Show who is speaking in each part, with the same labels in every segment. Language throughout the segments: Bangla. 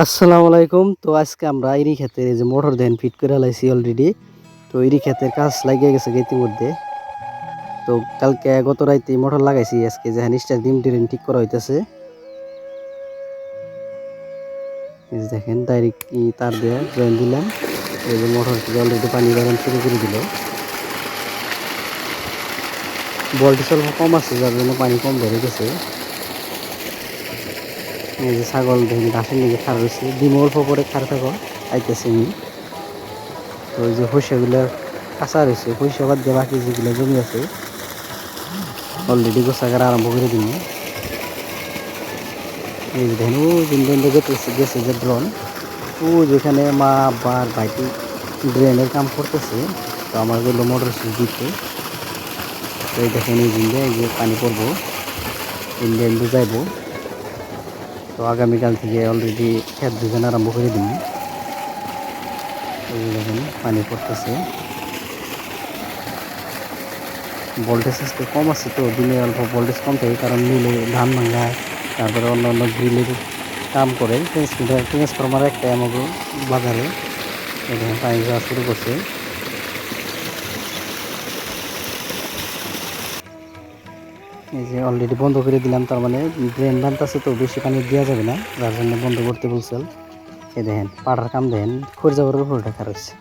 Speaker 1: আসসালামু আলাইকুম। তো আজকে আমরা ইরি ক্ষেতের এই যে মোটর ধান ফিট করে লাইছি অলরেডি তো ইরি ক্ষেতের কাজ লাগিয়ে গেছে ইতিমধ্যে। তো কালকে গত রাইতে মোটর লাগাইছি, আজকে যে হানিসটা ডিম ডিম ঠিক করা হইতেছে। দেখেন ডাইরেক্ট তার দিয়ে জয়েন দিলাম। এই যে মোটর থেকে অলরেডি পানি বাড়ান শুরু করে দিল। বলটি স্বল্প কম আছে, যার জন্য পানি কম ধরে গেছে। এই যে ছাগল দেখেন ঘাসের নিচে খার রয়েছে। ডিম অল্প করে খার থাকো, আইতেছে আমি তো ওই যে হইসাগুলো কাঁচা রয়েছে হইসা বাদ দিয়ে বাকি যেগুলো জমি আছে অলরেডি গোছাগার আরম্ভ করে দিন এই যে দিন গেছে গেছে যে ড্রোন ও যেখানে মা আর ভাইটি ড্রেনের কাম করতেছে, তো আমারগুলো মোটর সুইচ দিতে। তো এই দেখেন, এই এই যে পানি পড়ব, ইন্ডিয়ান যাইবো। আগামীকাল থেকে অলরেডি খেত দুজন আরম্ভ করে দিন দেখেন, পানি পড়তেছে। ভোল্টেজ আজকে কম আছে তো, দিনে অল্প ভোল্টেজ কম থাকে, কারণ মিলে ধান ভাঙা, তারপরে অন্য অন্য গ্রিলের কাম করে। ট্রান্সফরমার একটা আমাকে বাজারে। পানি যাওয়া শুরু করছে। এই যে অলরেডি বন্ধ করে দিলাম, তার মানে ড্রেন বানতেছে তো বেশি পানি দেওয়া যাবে না, যার জন্য বন্ধ করতে বলছিল এই দেখেন, পাড়ার কাম দেখেন যাবার উপর ঢাকা রয়েছে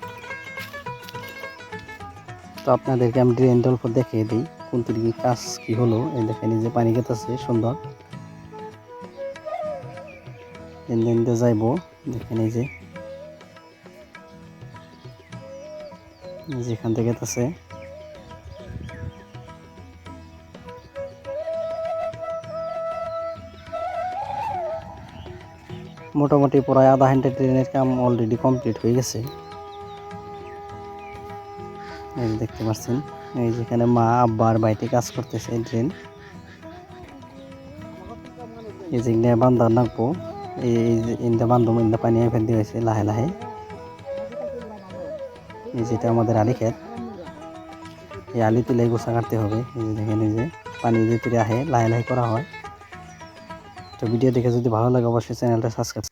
Speaker 1: তো আপনাদেরকে আমি ড্রেন অল্প দেখিয়ে দিই, কোন দিকে কাজ কি হলো। এই দেখেন যে পানি খেতেছে, সুন্দর। এনতে যাইবো। দেখেন, এই যে। যেখান থেকে আছে মোটামুটি প্রায় আধা ঘণ্টা ট্রেনের কাম অলরেডি কমপ্লিট হয়ে গেছে। দেখতে পাচ্ছেন, এই যেখানে মা আব্বার বাড়িতে কাজ করতেছে ট্রেন এই যে ইন্ডিয়া বান্ধা নাকবো, এই ইন্দা বান্ধব ইন্দা পানি ফেলতে হয়েছে লাহে লাহে। এই যেটা আমাদের আলি ক্ষেত এই আলি তুলে গোসা কাটতে হবে। এই যে দেখেন, এই যে পানি যে তুলে আহে, লাহে লাহে করা হয়। তো ভিডিও দেখে যদি ভালো লাগে অবশ্যই চ্যানেলটা সাবস্ক্রাইব